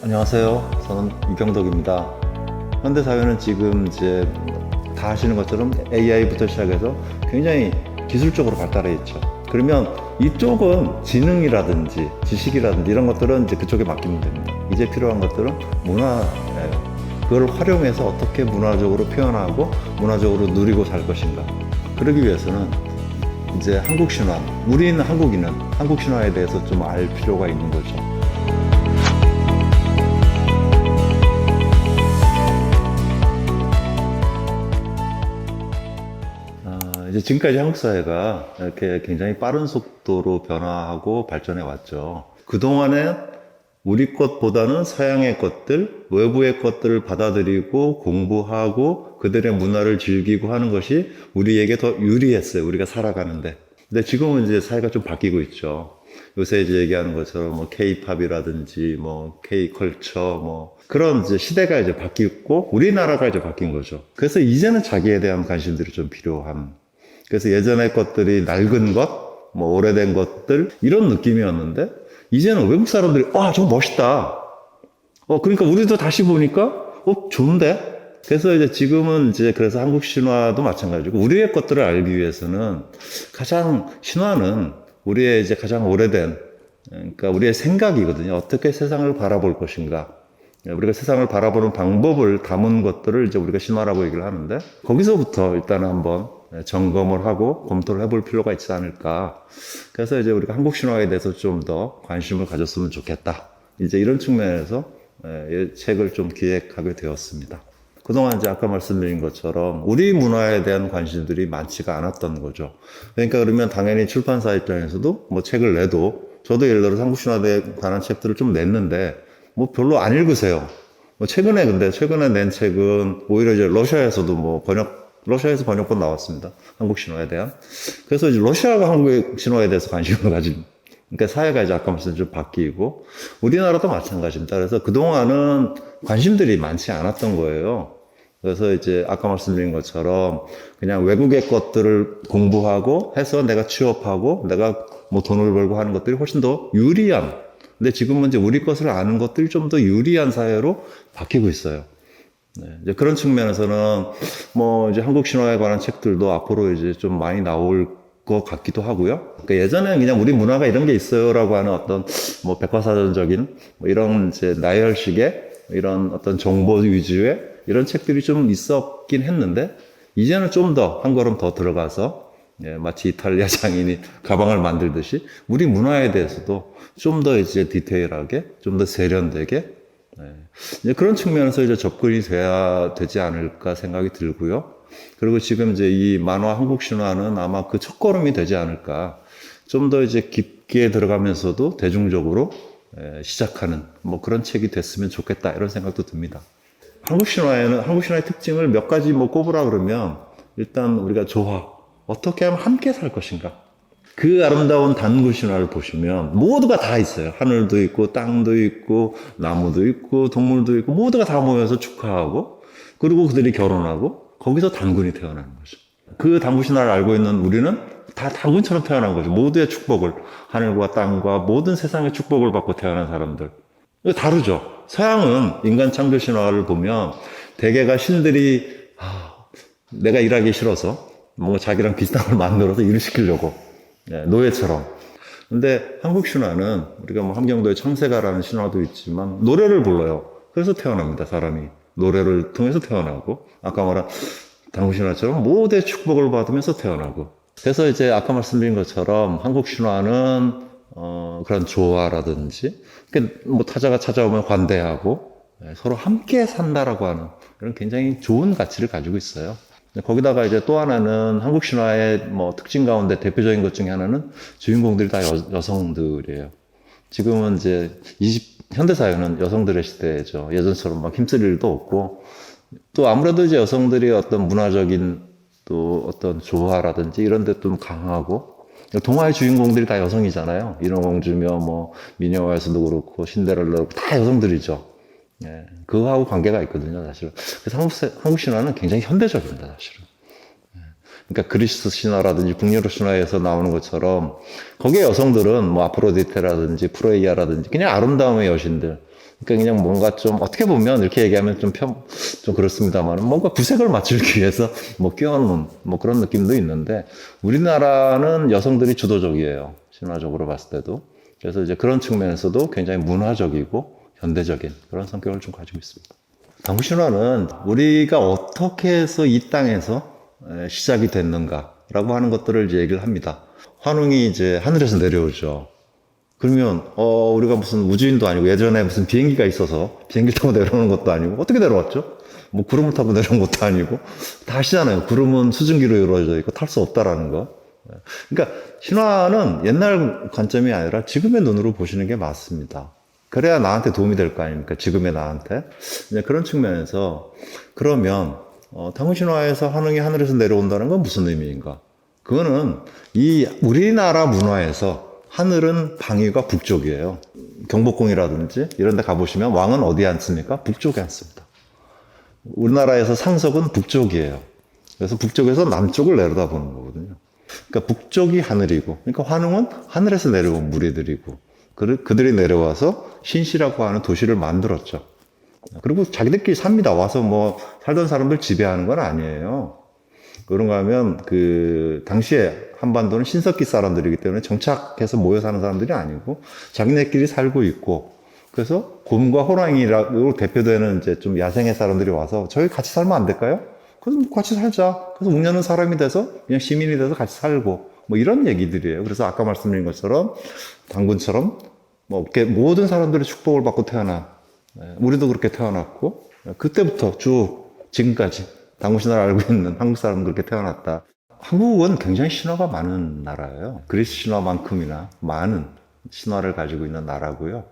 안녕하세요. 저는 이경덕입니다. 현대 사회는 지금 이제 다 아시는 것처럼 AI부터 시작해서 굉장히 기술적으로 발달해 있죠. 그러면 이쪽은 지능이라든지 지식이라든지 이런 것들은 이제 그쪽에 맡기면 됩니다. 이제 필요한 것들은 문화예요. 그걸 활용해서 어떻게 문화적으로 표현하고 문화적으로 누리고 살 것인가. 그러기 위해서는 이제 한국 신화, 우리는 한국인은 한국 신화에 대해서 좀 알 필요가 있는 거죠. 이제 지금까지 한국 사회가 이렇게 굉장히 빠른 속도로 변화하고 발전해 왔죠. 그동안에 우리 것보다는 서양의 것들, 외부의 것들을 받아들이고 공부하고 그들의 문화를 즐기고 하는 것이 우리에게 더 유리했어요. 우리가 살아가는데. 근데 지금은 이제 사회가 좀 바뀌고 있죠. 요새 이제 얘기하는 것처럼 뭐 K-팝이라든지 뭐 K-컬처 뭐 그런 이제 시대가 이제 바뀌고 우리나라가 이제 바뀐 거죠. 그래서 이제는 자기에 대한 관심들이 좀 필요한. 그래서 예전의 것들이 낡은 것, 뭐 오래된 것들 이런 느낌이었는데 이제는 외국 사람들이 와, 저거 멋있다. 어, 그러니까 우리도 다시 보니까 어, 좋은데? 그래서 이제 지금은 이제 그래서 한국 신화도 마찬가지고 우리의 것들을 알기 위해서는 가장 신화는 우리의 이제 가장 오래된 그러니까 우리의 생각이거든요. 어떻게 세상을 바라볼 것인가. 우리가 세상을 바라보는 방법을 담은 것들을 이제 우리가 신화라고 얘기를 하는데 거기서부터 일단 한번 점검을 하고 검토를 해볼 필요가 있지 않을까. 그래서 이제 우리가 한국 신화에 대해서 좀 더 관심을 가졌으면 좋겠다. 이제 이런 측면에서 이 책을 좀 기획하게 되었습니다. 그동안 이제 아까 말씀드린 것처럼 우리 문화에 대한 관심들이 많지가 않았던 거죠. 그러니까 그러면 당연히 출판사 입장에서도 뭐 책을 내도 저도 예를 들어 한국 신화에 관한 책들을 좀 냈는데 뭐 별로 안 읽으세요. 뭐 최근에 근데 최근에 낸 책은 오히려 이제 러시아에서도 뭐 번역 러시아에서 번역본 나왔습니다. 한국 신화에 대한. 그래서 이제 러시아가 한국 신화에 대해서 관심을 가진 그러니까 사회가 이제 아까 말씀 좀 바뀌고 우리나라도 마찬가지입니다. 그래서 그 동안은 관심들이 많지 않았던 거예요. 그래서 이제 아까 말씀드린 것처럼 그냥 외국의 것들을 공부하고 해서 내가 취업하고 내가 뭐 돈을 벌고 하는 것들이 훨씬 더 유리한 근데 지금은 이제 우리 것을 아는 것들이 좀 더 유리한 사회로 바뀌고 있어요. 네, 이제 그런 측면에서는 뭐 이제 한국 신화에 관한 책들도 앞으로 이제 좀 많이 나올 것 같기도 하고요. 그러니까 예전에는 그냥 우리 문화가 이런 게 있어요라고 하는 어떤 뭐 백과사전적인 뭐 이런 이제 나열식의 이런 어떤 정보 위주의 이런 책들이 좀 있었긴 했는데 이제는 좀 더 한 걸음 더 들어가서 예, 마치 이탈리아 장인이 가방을 만들듯이 우리 문화에 대해서도 좀 더 이제 디테일하게 좀 더 세련되게 네. 그런 측면에서 이제 접근이 돼야 되지 않을까 생각이 들고요. 그리고 지금 이제 이 만화 한국 신화는 아마 그 첫걸음이 되지 않을까. 좀 더 이제 깊게 들어가면서도 대중적으로 예, 시작하는 뭐 그런 책이 됐으면 좋겠다 이런 생각도 듭니다. 한국 신화에는 한국 신화의 특징을 몇 가지 뭐 꼽으라 그러면 일단 우리가 조화 어떻게 하면 함께 살 것인가 그 아름다운 단구 신화를 보시면 모두가 다 있어요. 하늘도 있고 땅도 있고 나무도 있고 동물도 있고 모두가 다 모여서 축하하고 그리고 그들이 결혼하고 거기서 단군이 태어나는 거죠. 그 단구 신화를 알고 있는 우리는 다 단군처럼 태어난 거죠. 모두의 축복을 하늘과 땅과 모든 세상의 축복을 받고 태어난 사람들. 이거 다르죠. 서양은 인간 창조 신화를 보면 대개가 신들이 아, 내가 일하기 싫어서 뭔가 자기랑 비슷한 걸 만들어서 일을 시키려고 예, 노예처럼. 근데 한국 신화는 우리가 뭐 함경도의 청세가라는 신화도 있지만 노래를 불러요. 그래서 태어납니다, 사람이. 노래를 통해서 태어나고 아까 말한 당구 신화처럼 모두의 축복을 받으면서 태어나고. 그래서 이제 아까 말씀드린 것처럼 한국 신화는 어, 그런 조화라든지 뭐 타자가 찾아오면 관대하고 예, 서로 함께 산다라고 하는 그런 굉장히 좋은 가치를 가지고 있어요. 거기다가 이제 또 하나는 한국 신화의 뭐 특징 가운데 대표적인 것 중에 하나는 주인공들이 다 여, 성들이에요 지금은 이제 20, 현대사회는 여성들의 시대죠. 예전처럼 막 힘쓸 일도 없고 또 아무래도 이제 여성들이 어떤 문화적인 또 어떤 조화라든지 이런 데 좀 강하고 동화의 주인공들이 다 여성이잖아요. 인어공주며 뭐 미녀와에서도 그렇고 신데렐라도 다 여성들이죠. 예, 그거하고 관계가 있거든요, 사실은. 그래서 한국, 한국 신화는 굉장히 현대적입니다, 사실은. 예, 그러니까 그리스 신화라든지 북유럽 신화에서 나오는 것처럼 거기에 여성들은 뭐 아프로디테라든지 프로이아라든지 그냥 아름다움의 여신들 그러니까 그냥 뭔가 좀 어떻게 보면 이렇게 얘기하면 좀 편, 좀 그렇습니다만 뭔가 구색을 맞추기 위해서 뭐 끼워놓은 뭐 그런 느낌도 있는데 우리나라는 여성들이 주도적이에요. 신화적으로 봤을 때도. 그래서 이제 그런 측면에서도 굉장히 문화적이고 현대적인 그런 성격을 좀 가지고 있습니다. 당구 신화는 우리가 어떻게 해서 이 땅에서 에, 시작이 됐는가라고 하는 것들을 이제 얘기를 합니다. 환웅이 이제 하늘에서 내려오죠. 그러면 어 우리가 무슨 우주인도 아니고 예전에 무슨 비행기가 있어서 비행기 타고 내려오는 것도 아니고 어떻게 내려왔죠? 뭐 구름을 타고 내려온 것도 아니고 다 아시잖아요. 구름은 수증기로 이루어져 있고 탈 수 없다라는 거. 그러니까 신화는 옛날 관점이 아니라 지금의 눈으로 보시는 게 맞습니다. 그래야 나한테 도움이 될 거 아닙니까? 지금의 나한테. 이제 그런 측면에서 그러면 어, 당군 신화에서 한웅이 하늘에서 내려온다는 건 무슨 의미인가? 그거는 이 우리나라 문화에서 하늘은 방위가 북쪽이에요. 경복궁이라든지 이런 데 가보시면 왕은 어디에 앉습니까? 북쪽에 앉습니다. 우리나라에서 상석은 북쪽이에요. 그래서 북쪽에서 남쪽을 내려다보는 거거든요. 그러니까 북쪽이 하늘이고, 그러니까 환웅은 하늘에서 내려온 무리들이고, 그- 그들이 내려와서 신시라고 하는 도시를 만들었죠. 그리고 자기들끼리 삽니다. 와서 뭐 살던 사람들 지배하는 건 아니에요. 그런가 하면 그 당시에 한반도는 신석기 사람들이기 때문에 정착해서 모여 사는 사람들이 아니고 자기네끼리 살고 있고 그래서 곰과 호랑이라고 대표되는 이제 좀 야생의 사람들이 와서 저희 같이 살면 안 될까요? 그래서 뭐 같이 살자. 그래서 웅녀는 사람이 돼서 그냥 시민이 돼서 같이 살고 뭐 이런 얘기들이에요. 그래서 아까 말씀드린 것처럼 당군처럼 뭐 모든 사람들의 축복을 받고 태어난 예, 우리도 그렇게 태어났고 그때부터 쭉 지금까지 당군 신화를 알고 있는 한국 사람은 그렇게 태어났다. 한국은 굉장히 신화가 많은 나라예요. 그리스 신화만큼이나 많은 신화를 가지고 있는 나라고요.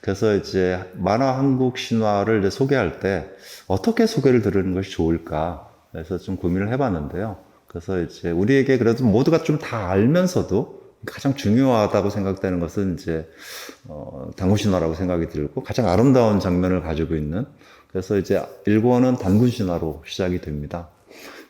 그래서 이제 만화 한국 신화를 이제 소개할 때 어떻게 소개를 들으는 것이 좋을까 그래서 좀 고민을 해봤는데요. 그래서 이제 우리에게 그래도 모두가 좀 다 알면서도 가장 중요하다고 생각되는 것은 이제 어, 당군 신화라고 생각이 들고 가장 아름다운 장면을 가지고 있는 그래서 이제 일본은 단군 신화로 시작이 됩니다.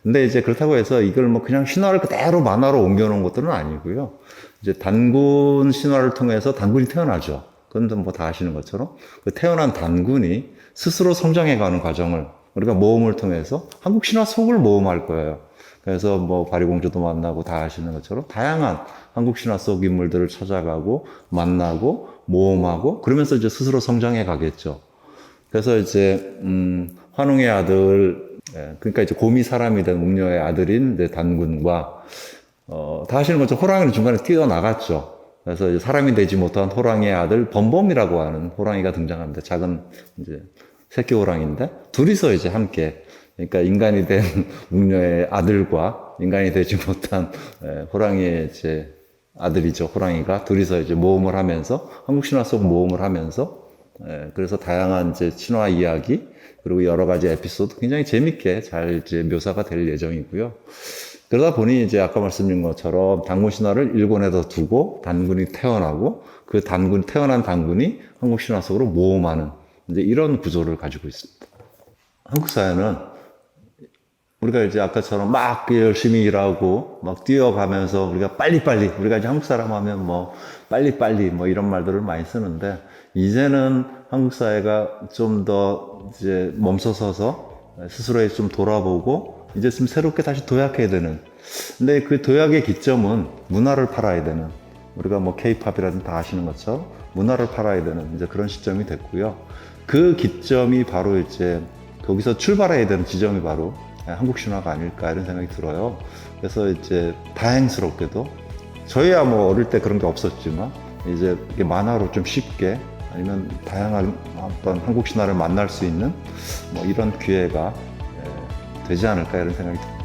근데 이제 그렇다고 해서 이걸 뭐 그냥 신화를 그대로 만화로 옮겨놓은 것들은 아니고요. 이제 단군 신화를 통해서 단군이 태어나죠. 그런데 뭐다 아시는 것처럼 그 태어난 단군이 스스로 성장해가는 과정을 우리가 모험을 통해서 한국 신화 속을 모험할 거예요. 그래서 뭐 바리공주도 만나고 다 아시는 것처럼 다양한 한국 신화 속 인물들을 찾아가고 만나고 모험하고 그러면서 이제 스스로 성장해 가겠죠. 그래서 이제 음, 환웅의 아들 예, 그러니까 이제 곰이 사람이 된 웅녀의 아들인 이제 단군과 어, 다 아시는 것처럼 호랑이는 중간에 뛰어나갔죠. 그래서 사람이 되지 못한 호랑이의 아들 범범이라고 하는 호랑이가 등장합니다. 작은 이제 새끼 호랑이인데 둘이서 이제 함께 그러니까 인간이 된 웅녀의 아들과 인간이 되지 못한 에, 호랑이의 이제 아들이죠. 호랑이가 둘이서 이제 모험을 하면서 한국 신화 속 모험을 하면서 에, 그래서 다양한 이제 신화 이야기 그리고 여러 가지 에피소드 굉장히 재밌게 잘 이제 묘사가 될 예정이고요. 그러다 보니 이제 아까 말씀드린 것처럼 단군 신화를 일본에다 두고 단군이 태어나고 그 단군 태어난 단군이 한국 신화 속으로 모험하는 이제 이런 구조를 가지고 있습니다. 한국 사회는 우리가 이제 아까처럼 막 열심히 일하고 막 뛰어가면서 우리가 빨리빨리 우리가 이제 한국 사람 하면 뭐 빨리빨리 뭐 이런 말들을 많이 쓰는데 이제는 한국 사회가 좀 더 이제 멈춰서서 스스로에 좀 돌아보고 이제 좀 새롭게 다시 도약해야 되는 근데 그 도약의 기점은 문화를 팔아야 되는 우리가 뭐 케이팝이라든지 다 아시는 것처럼 문화를 팔아야 되는 이제 그런 시점이 됐고요. 그 기점이 바로 이제 거기서 출발해야 되는 지점이 바로 한국 신화가 아닐까 이런 생각이 들어요. 그래서 이제 다행스럽게도 저희야 뭐 어릴 때 그런 게 없었지만 이제 만화로 좀 쉽게 아니면 다양한 어떤 한국 신화를 만날 수 있는 뭐 이런 기회가 예, 되지 않을까 이런 생각이 듭니다.